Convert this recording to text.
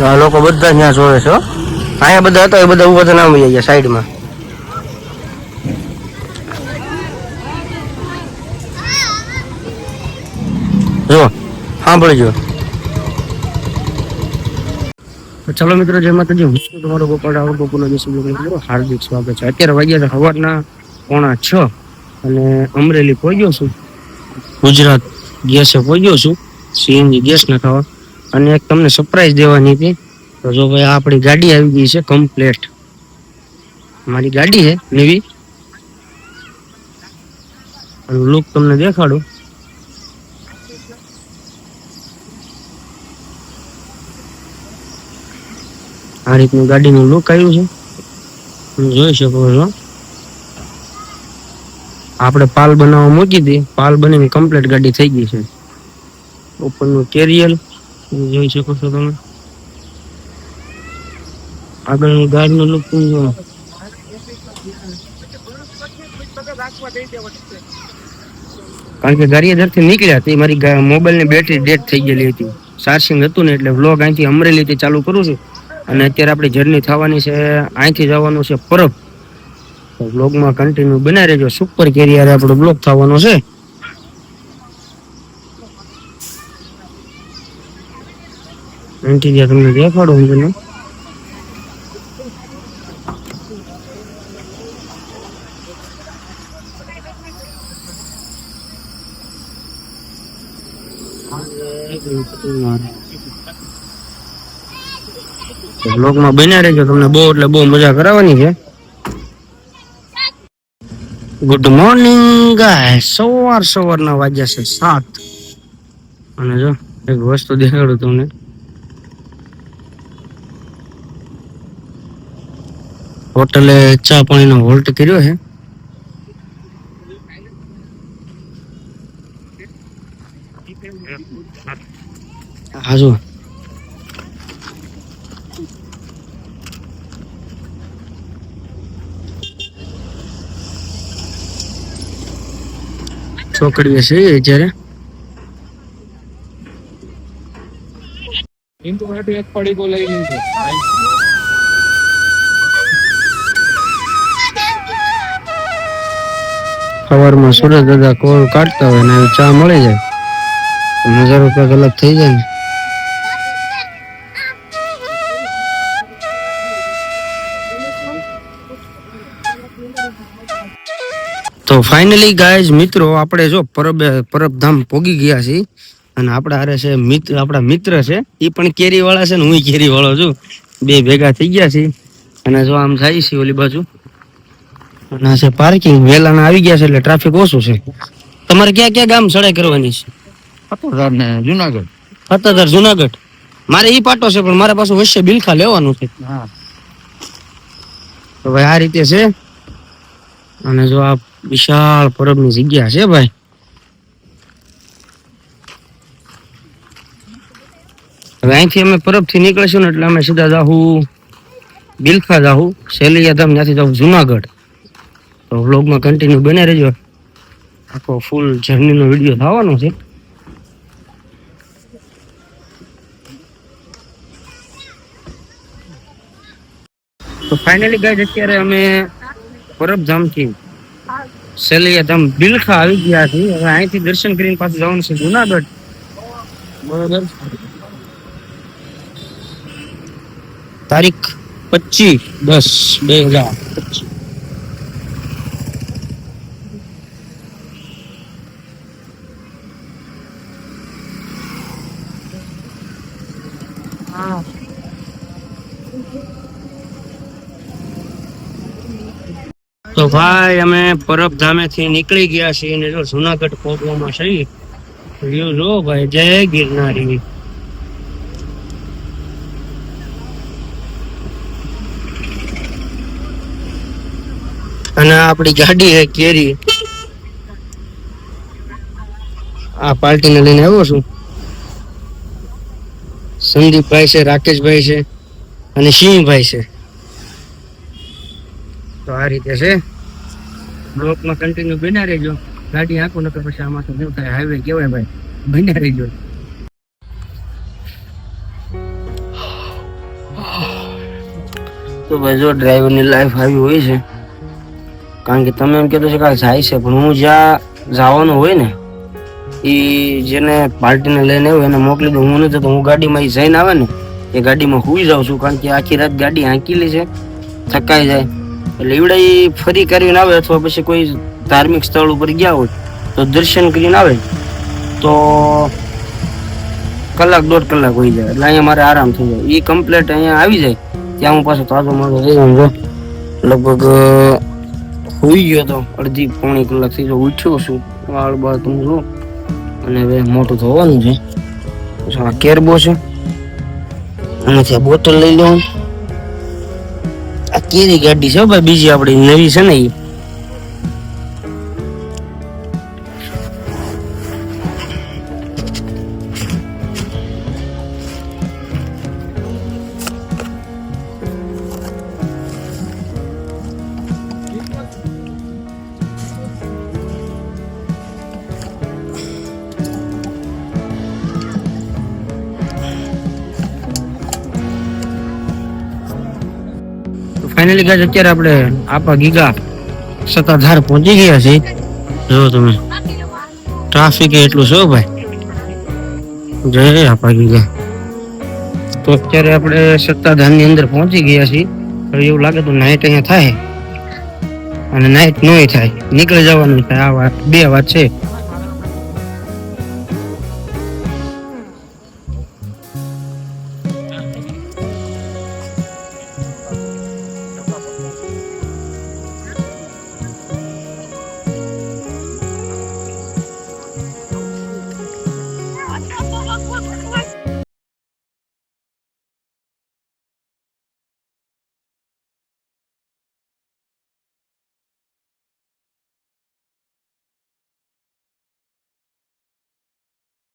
તો આ લોકો બધા ત્યાં જોવે છે. અહીંયા બધા હતા, એ બધા ઊભા થઈને આવી ગયા સાઈડમાં. જો સાંભળજો. ચલો મિત્રો, જય માતાજી. હું તમારો ગોપાલ રાવળ ગોકુલ મિત્રો. હાર્દિક સ્વાગત છે. અત્યારે વાગ્યા છે સવારના પોણા છ અને અમરેલી પહોંચ્યો છું. ગુજરાત ગેસે પહોંચ્યો છું. સીએનજી ગેસ નખાવા. અને એક તમને સરપ્રાઈઝ દેવાની હતી. તો જો ભાઈ આપણી ગાડી આવી ગઈ છે કમ્પ્લેટ મારી ગાડી છે નવી. લુક તમને દેખાડું. આ રીતનું ગાડીનું લુક આવ્યું છે. તમે જોઈ શકો છો. આપણે પાલ બનાવવા મૂકી હતી. પાલ બનીને કમ્પ્લીટ ગાડી થઈ ગઈ છે. ઉપરનું કેરિયર. જોઈ શકો છો તમે. આગળનું ગાડીનું લુક જો કારણ કે ગાડી અંદરથી નીકળ્યા હતી મારી મોબાઈલની બેટરી ડેડ થઈ ગયેલી હતી. ચાર્જિંગ હતું ને એટલે વ્લોગ અહીંથી અમરેલીથી ચાલુ કરું છું. અને અત્યારે આપણી જર્ની થવાની છે, અહીંથી જવાનું છે પરબ. તો બ્લોગમાં કન્ટિન્યુ બનાવી રહેજો. સુપર કેરિયર આપણો બ્લોગ થવાનો છે. જ્યાં તમને દેખાડો હું તમને? બ્લોગમાં બન્યા રહેજો, તમને બહુ એટલે બહુ મજા કરાવવાની છે. ગુડ મોર્નિંગ ગાય સવાર સવારના વાગ્યા છે સાત. અને જો, એક વસ્તુ દેખાડું તમને. હોટલે ચા પાણીનો હોલ્ટ કર્યો છે. હાજુ છોકરીઓ છે જ્યારે. ઇન્ટુ માટે એક પડીકો લઈ લીધો. સવારમાં સુરત દાદા કોલ કાઢતા હોય ને આવી ચા મળી જાય. તો રૂપિયા અલગ થઈ જાય ને. તો ફાઇનલી ગાય મિત્રો, આપણે જો પરબ પરબધામ પોગી ગયા છીએ. અને આપણા હારે છે મિત્ર આપણા મિત્ર છે. એ પણ કેરીવાળા છે ને હું કેરીવાળો છું. બે ભેગા થઈ ગયા છીએ. અને જો આમ થાય છે ઓલી બાજુ. આ છે પાર્કિંગ વેલાના આવી ગયા છે એટલે ટ્રાફિક ઓછું છે. તમારે ક્યાં ક્યાં ગામ સડાઈ કરવાની છે? પતોદર ને જુનાગઢ. સત્તર જુનાગઢ. મારે ઈ પાટો છે પણ મારા પાસે વચ્ચે બિલખા લેવાનું છે. તો ભાઈ આ રીતે છે. અને જો આ વિશાળ પરબની જગ્યા છે ભાઈ. હવે અહીંથી અમે પરબથી નીકળીશું ને એટલે અમે સીધા જાહુ બિલખા જાહુ. શેલિયા ધામ ત્યાંથી જાઉં જુનાગઢ. તો વ્લોગમાં કન્ટિન્યુ બને રહેજો. આખો ફૂલ જર્નીનો વીડિયો થવાનો છે. તો ફાઇનલી ગાઈઝ અત્યારે અમે પરબધામથી સેલિયા ધામ બિલખા આવી ગયા છીએ. હવે અહીંથી દર્શન કરીને પાછું જવાનું છે જુનાગઢ. બરોબર. તારીખ પચીસ દસ બે હજાર પચીસ. તો ભાઈ, અમે પરબધામે થી નીકળી ગયા છીએ ને જો જુનાગઢ પહોંચવામાં છીએ વ્યૂ જો ભાઈ, જય ગિરનારી. અને આપણી ગાડી છે કેરી. આ પાર્ટીને લઈને આવ્યો છું. સંદીપભાઈ છે, રાકેશભાઈ છે. અને સિંહભાઈ છે. તો આ રીતે છે. બ્લોકમાં કન્ટિન્યુ બન્યા રહેજો. ગાડી આંખો નકર પછી આમાં તો શું થાય હાઈવે કહેવાય ભાઈ. બન્યા રહેજો. તો ભાઈ જો ડ્રાઈવરની લાઈફ આવી હોય છે. કારણ કે તમે એમ કહેતો છે કે આ જાય છે પણ હું જ્યાં જવાનું હોય ને એ જેને પાર્ટીને લઈને આવ્યો એને મોકલી દઉં હું નથી તો હું ગાડીમાં એ જઈને આવે ને એ ગાડીમાં હુઈ જાઉં છું કારણ કે આખી રાત ગાડી હાંકેલી છે, થકાઈ જાય. એટલે એવડાઈ ફરી કરીને આવે અથવા પછી કોઈ ધાર્મિક સ્થળ ઉપર ગયા હોય તો દર્શન કરીને આવે. તો કલાક દોઢ કલાક હોઈ જાય. એટલે અહીંયા મારે આરામ થઈ જાય. એ કમ્પ્લેટ અહીંયા આવી જાય. ત્યાં હું પાછો તાજો મારો રહી લગભગ હોઈ ગયો તો અડધી પોણી કલાક થઈ જાય. ઉઠ્યો છું. વાળ બાળ તમે જો અને હવે મોટું થવાનું છે. કેરબો છે. આનાથી આ બોટલ લઈ લઉં આ કેરી ગાડી છે ભાઈ, બીજી આપણી નવી છે ને ઈ ફાઇનલી ગાઈસ અત્યારે આપણે આપા ગીગા સત્તાધાર પહોંચી ગયા છે જો તમે ટ્રાફિક એટલું છે ભાઈ. જય આપા ગીગા. તો અત્યારે આપણે સત્તાધારની અંદર પહોંચી ગયા છીએ. એવું લાગે તો નાઇટ અહીંયા થાય. અને નાઇટ નોય થાય. નીકળી જવાનું થાય આ વાત, બે વાત છે.